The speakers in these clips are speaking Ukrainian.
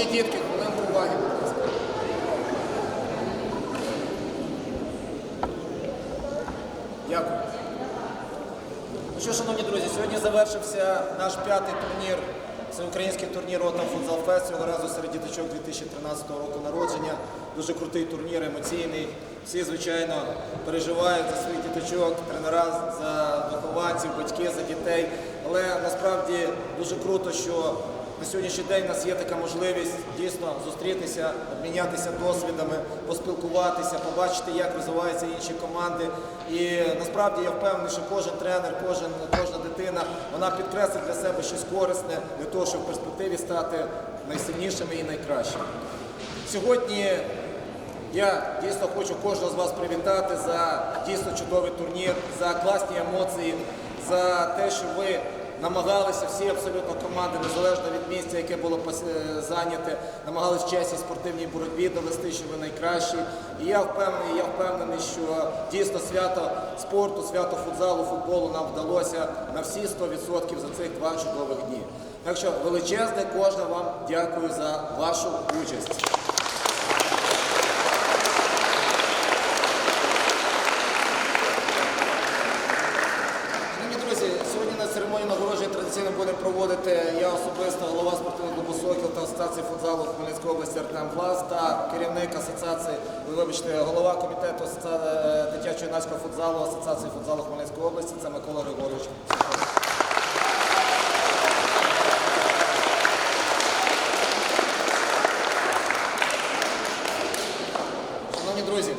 Шановні дітки, хвилинку уваги. Дякую. Ну що, шановні друзі, сьогодні завершився наш п'ятий турнір, всеукраїнський турнір Ротом Футзал Фест, цього разу серед діточок 2013 року народження. Дуже крутий турнір, емоційний. Всі, звичайно, переживають за своїх діточок, тренера за вихованців, батьки за дітей. Але насправді дуже круто, що на сьогоднішній день у нас є така можливість дійсно зустрітися, обмінятися досвідами, поспілкуватися, побачити, як розвиваються інші команди. І насправді я впевнений, що кожен тренер, кожен, кожна дитина вона підкреслить для себе щось корисне для того, щоб в перспективі стати найсильнішими і найкращими. Сьогодні я дійсно хочу кожного з вас привітати за дійсно чудовий турнір, за класні емоції, за те, що ви намагалися всі абсолютно команди, незалежно від місця, яке було е, зайняте, намагались в чесній спортивній боротьбі довести, що ви найкращі. І я впевнений, я впевнений, що дійсно свято спорту, свято футзалу, футболу нам вдалося на всі 100% за цих два чудових дні. Так що величезне кожне вам дякую за вашу участь. Шановні друзі, сьогодні на церемонії нагородження традиційно буде проводити я особисто, голова спортивного клубу «Сокіл» та Асоціації футзалу Хмельницької області Артем Влас та керівник асоціації, вибачте, голова комітету е, дитячо юнацького футзалу Асоціації футзалу Хмельницької області, це Микола Григорович. Шановні друзі,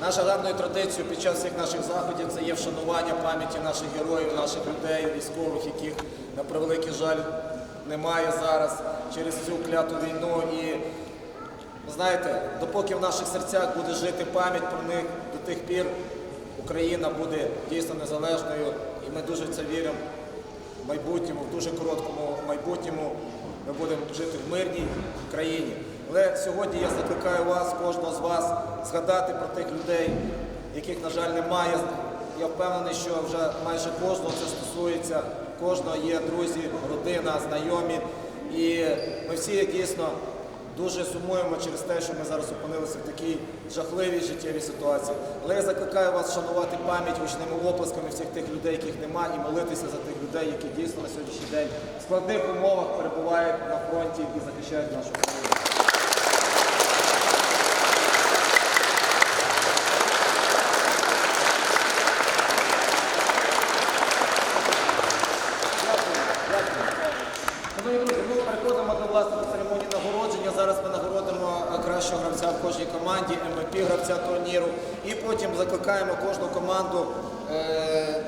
наша гарною традицією під час всіх наших заходів це є вшанування пам'яті наших героїв, наших людей, військових, яких, на превеликий жаль, немає зараз через цю кляту війну. І знаєте, допоки в наших серцях буде жити пам'ять про них, до тих пір Україна буде дійсно незалежною, і ми дуже в це віримо в майбутньому, в дуже короткому майбутньому ми будемо жити в мирній країні. Але сьогодні я закликаю вас, кожного з вас, згадати про тих людей, яких, на жаль, немає. Я впевнений, що вже майже кожного це стосується, кожного є друзі, родина, знайомі. І ми всі дійсно дуже сумуємо через те, що ми зараз опинилися в такій жахливій життєвій ситуації. Але я закликаю вас шанувати пам'ять гучними оплесками всіх тих людей, яких немає, і молитися за тих людей, які дійсно на сьогоднішній день в складних умовах перебувають на фронті і захищають нашу країну. Шановні друзі, ми переходимо до власної церемонії нагородження. Зараз ми нагородимо е, кращого гравця в кожній команді, МВП гравця турніру. І потім закликаємо кожну команду е,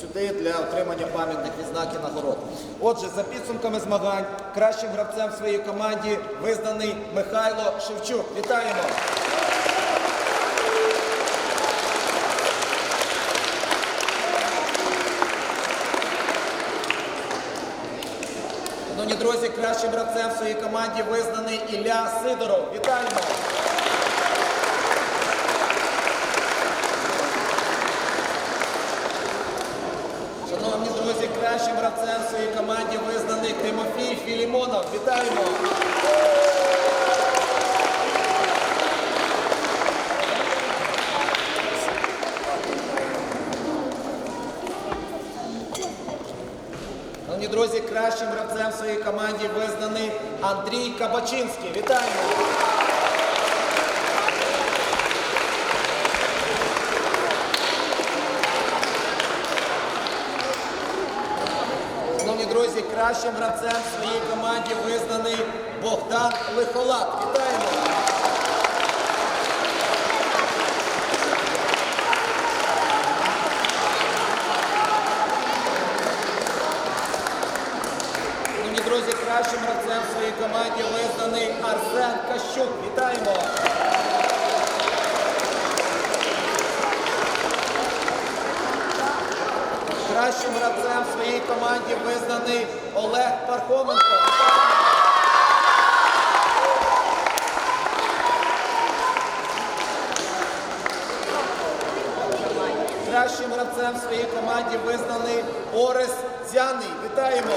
сюди для отримання пам'ятних відзнак і нагород. Отже, за підсумками змагань, кращим гравцем в своїй команді визнаний Михайло Шевчук. Вітаємо! Шановні друзі, кращим гравцем в своїй команді визнаний Ілля Сидоров. Вітаємо! Шановні друзі, кращим гравцем в своїй команді визнаний Тимофій Філімонов. Вітаємо! Шановні друзі, кращим гравцем в своїй команді визнаний Андрій Кабачинський. Вітаємо! Шановні друзі, кращим гравцем в своїй команді визнаний Богдан Лихолат. Вітаємо! Друзі, кращим гравцем в своїй команді визнаний Арсен Кащук. Вітаємо! найкращим гравцем в своїй команді визнаний Олег Пархоменко. Найкращим гравцем в своїй команді визнаний Орес Зяний. Вітаємо!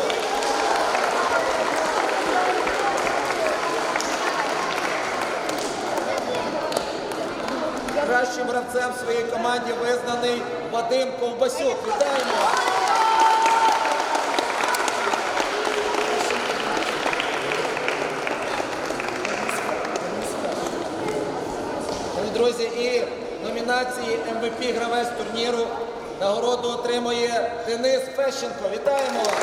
Кращим гравцем в своїй команді визнаний Вадим Ковбасюк. Вітаємо! Номінації МВП гравець турніру нагороду отримує Денис Фещенко. Вітаємо вас!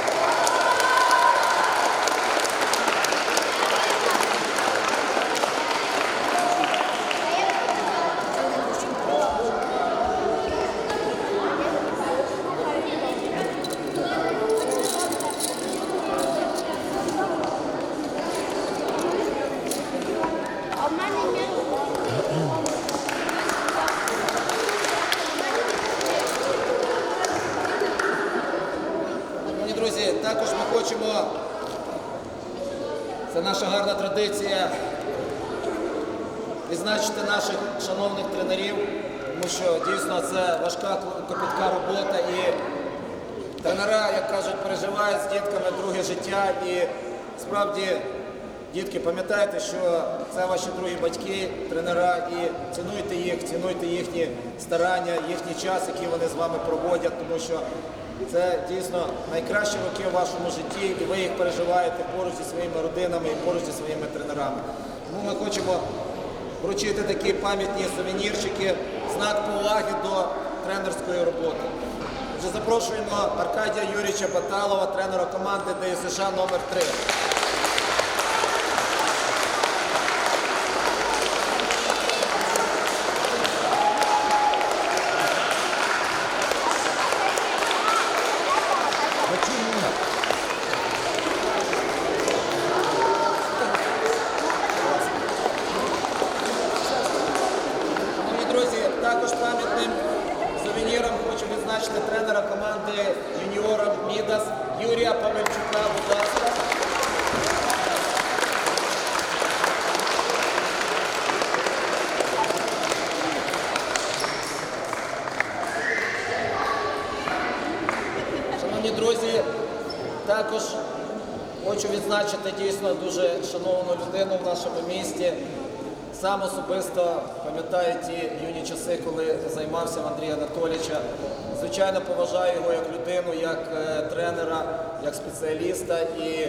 А в мене є Шановні друзі, також ми хочемо, це наша гарна традиція, відзначити наших шановних тренерів, тому що дійсно це важка копітка робота і тренера, як кажуть, переживають з дітками друге життя. І справді, дітки, пам'ятайте, що це ваші другі батьки, тренера, і цінуйте їх, цінуйте їхні старання, їхній час, який вони з вами проводять, тому що це дійсно найкращі роки в вашому житті, і ви їх переживаєте поруч зі своїми родинами і поруч зі своїми тренерами. Тому ми хочемо вручити такі пам'ятні сувенірчики, знак поваги до тренерської роботи. Отже, запрошуємо Аркадія Юрійовича Баталова, тренера команди ДСШ номер 3 Шановні друзі, також пам'ятним сувеніром хочу відзначити тренера команди юніора Мідас Юрія Павельчука. Будь ласка. Шановні друзі, також хочу відзначити дійсно дуже шановну людину в нашому місті. Сам особисто пам'ятаю ті юні часи, коли займався в Андрія Анатолійовича. Звичайно, поважаю його як людину, як е, тренера, як спеціаліста. І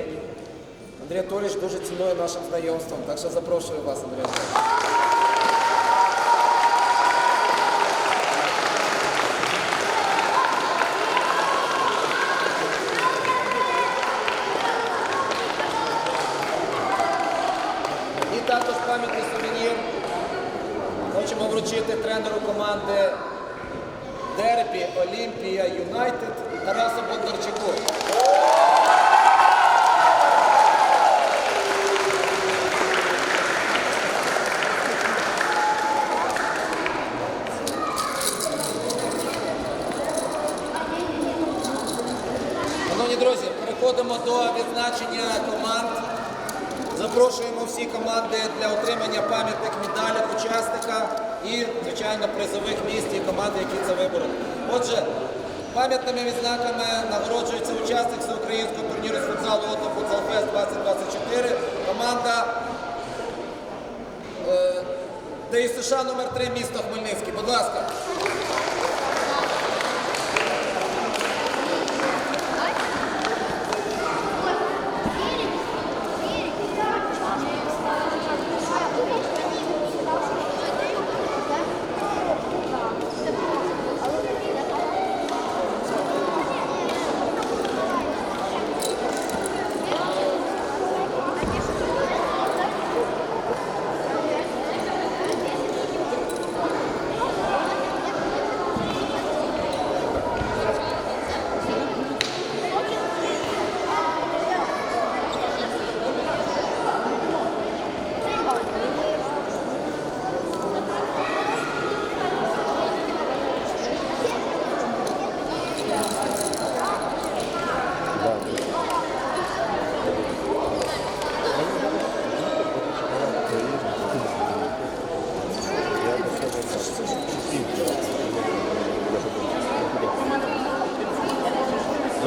Андрій Анатолійович дуже цінує нашим знайомством. Так що запрошую вас, Андрій Анатолійович. І також пам'ятний сувенір. Хочемо вручити тренеру команди Дербі Олімпія Юнайтед Тарасу Бондарчуку. Шановні друзі, переходимо до відзначення команд. Запрошуємо всі команди для отримання пам'ятних медалей учасника і, звичайно, призових місць і команди, які це вибороли. Отже, пам'ятними відзнаками нагороджується учасник всеукраїнського турніру з футзалу «Ото Футзал Фест 2024, команда е, ДСШ номер 3 місто Хмельницький. Будь ласка.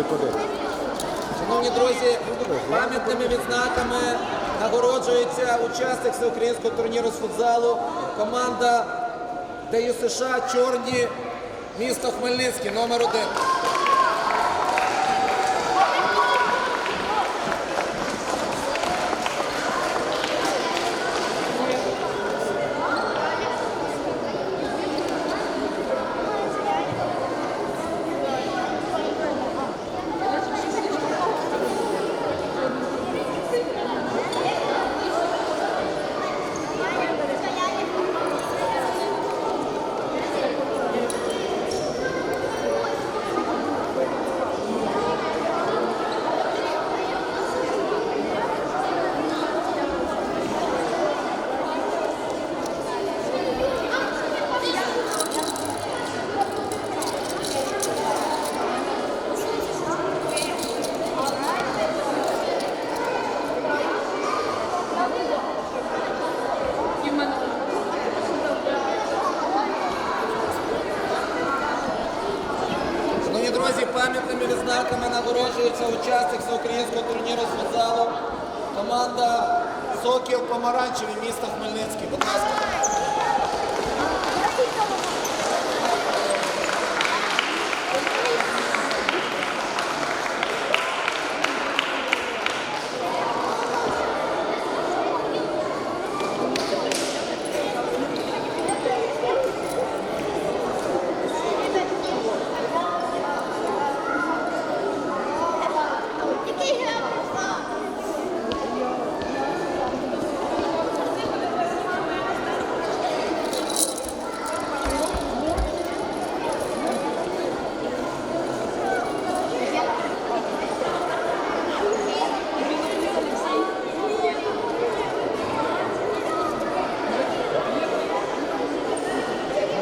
Шановні друзі, пам'ятними відзнаками нагороджується учасник всеукраїнського турніру з футзалу команда ДЮСШ Чорні, місто Хмельницький, номер один. Шановні друзі, пам'ятними відзнаками нагороджується учасник всеукраїнського турніру з футзалу. Команда Сокіл Помаранчеві, міста Хмельницький. Будь ласка.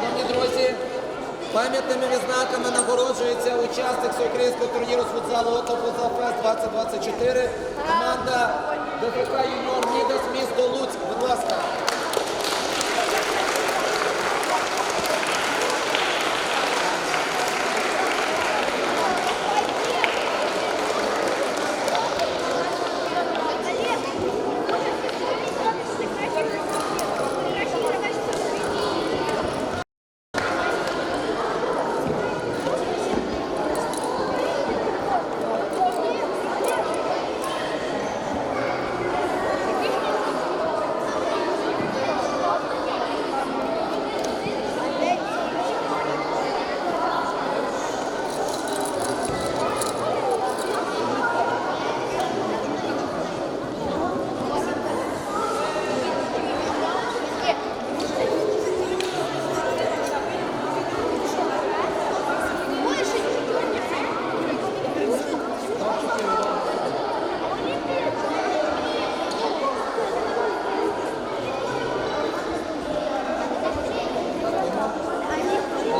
Шановні друзі, пам'ятними відзнаками нагороджується учасник всеукраїнського турніру з футзалу ОТО Футзал Фест 2024. Команда ДФК Юніор Мідас, місто Луцьк. Будь ласка.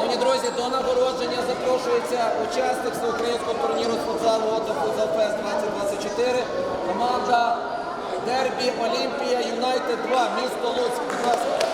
Шановні друзі, до нагородження запрошується учасник всеукраїнського турніру з футзалу ОТО Футзал Фест 2024. Команда Дербі Олімпія Юнайтед 2, місто Луцьк. Будь ласка.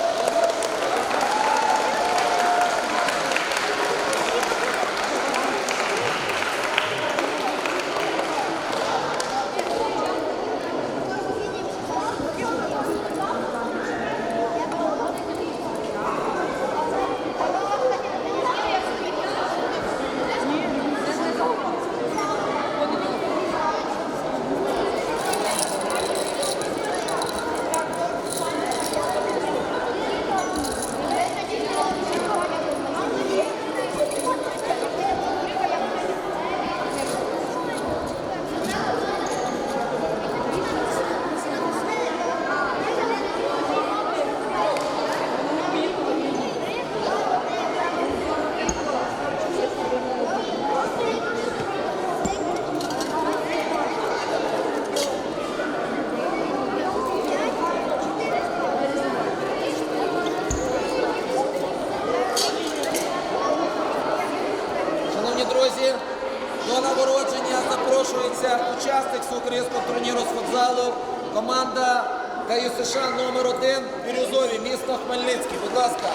Шановні друзі, до запрошується учасник всеукраїнського турніру з футзалу, команда США номер 1 Бірюзові, місто Хмельницький. Будь ласка.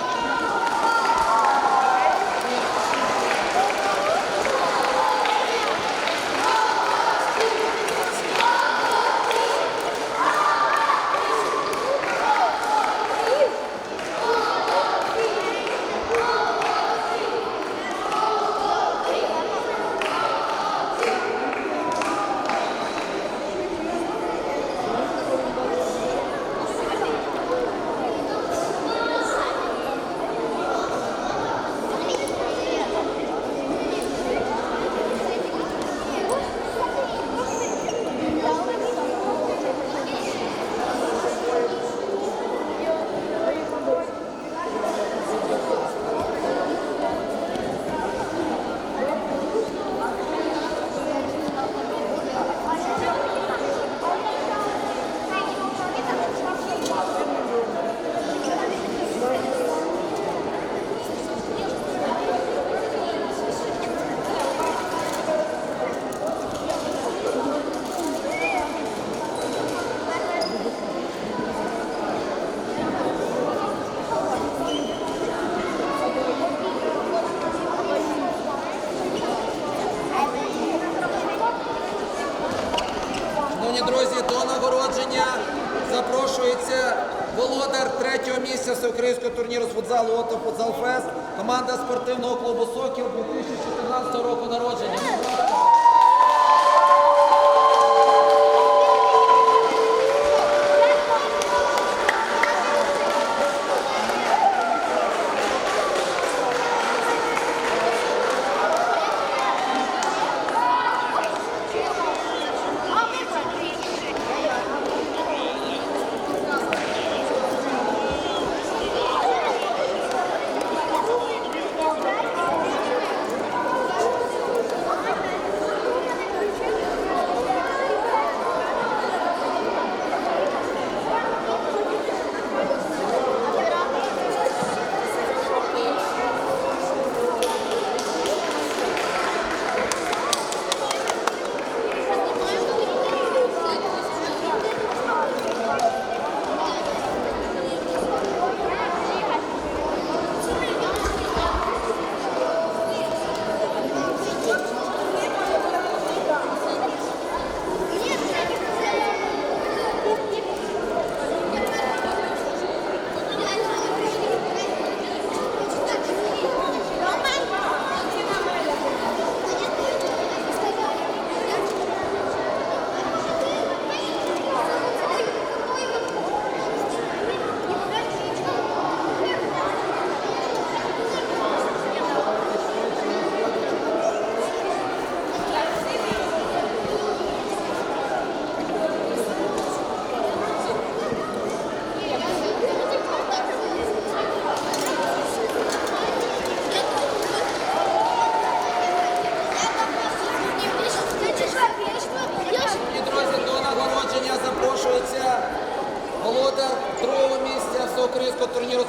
друзі, до нагородження запрошується володар третього місця всеукраїнського турніру з футзалу «Отто Футзал Фест, команда спортивного клубу Сокіл 2014 року народження.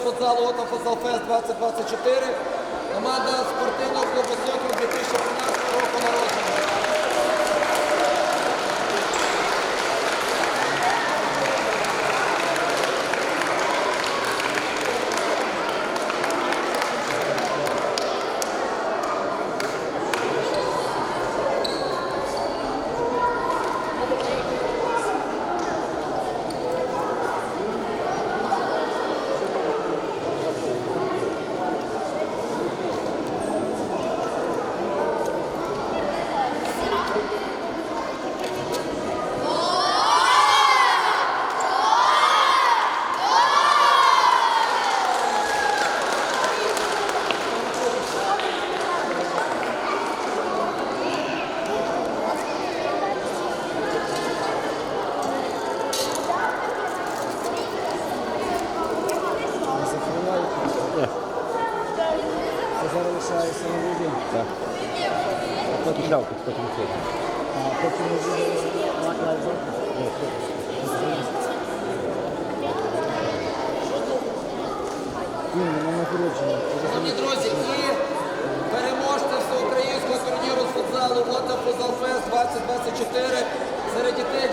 Футзалу Ото Футзалфест 2024 Команда спортивного клубу Сокіл 2013 року народження. Це зараз лишається на воді, Так. А потім дав, потім це. а потім ми буде лайв Він на нагородження. Шановні друзі, і переможця всеукраїнського турніру з футзалу Ото Футзал Фест 2024 серед дітей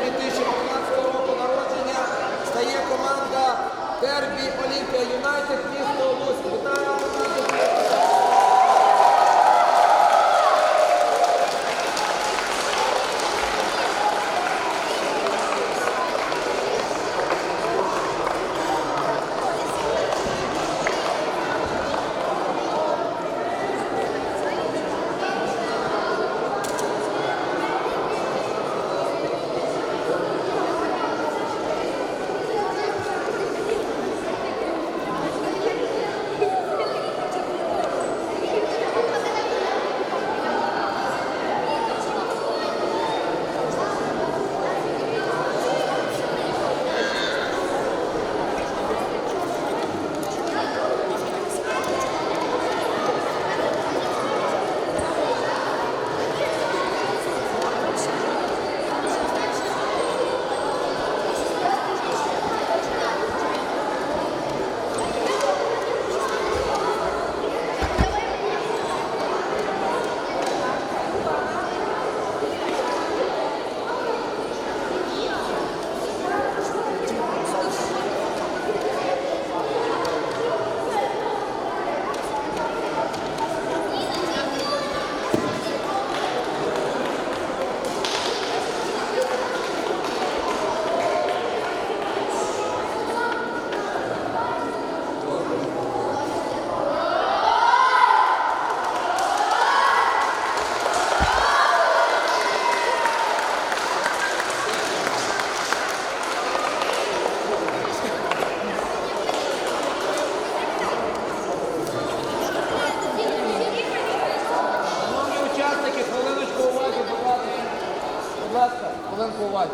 Ласка, хвилинку уваги.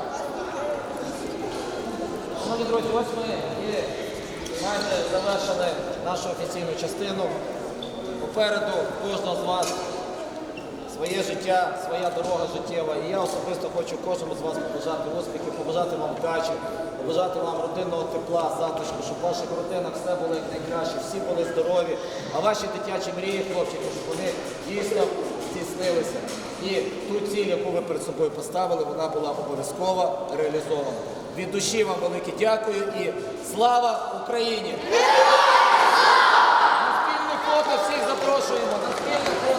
Шановні друзі, ось ми і майже завершили нашу офіційну частину. Попереду кожного з вас своє життя, своя дорога життєва. І я особисто хочу кожному з вас побажати успіхів, побажати вам вдачі, побажати вам родинного тепла, затишку, щоб в ваших родинах все було як найкраще, всі були здорові, а ваші дитячі мрії, хлопчики, щоб вони дійсно здійснилися. І ту ціль, яку ви перед собою поставили, вона була обов'язково реалізована. Від душі вам велике дякую і слава Україні! На спільне фото всіх запрошуємо на спільне фото.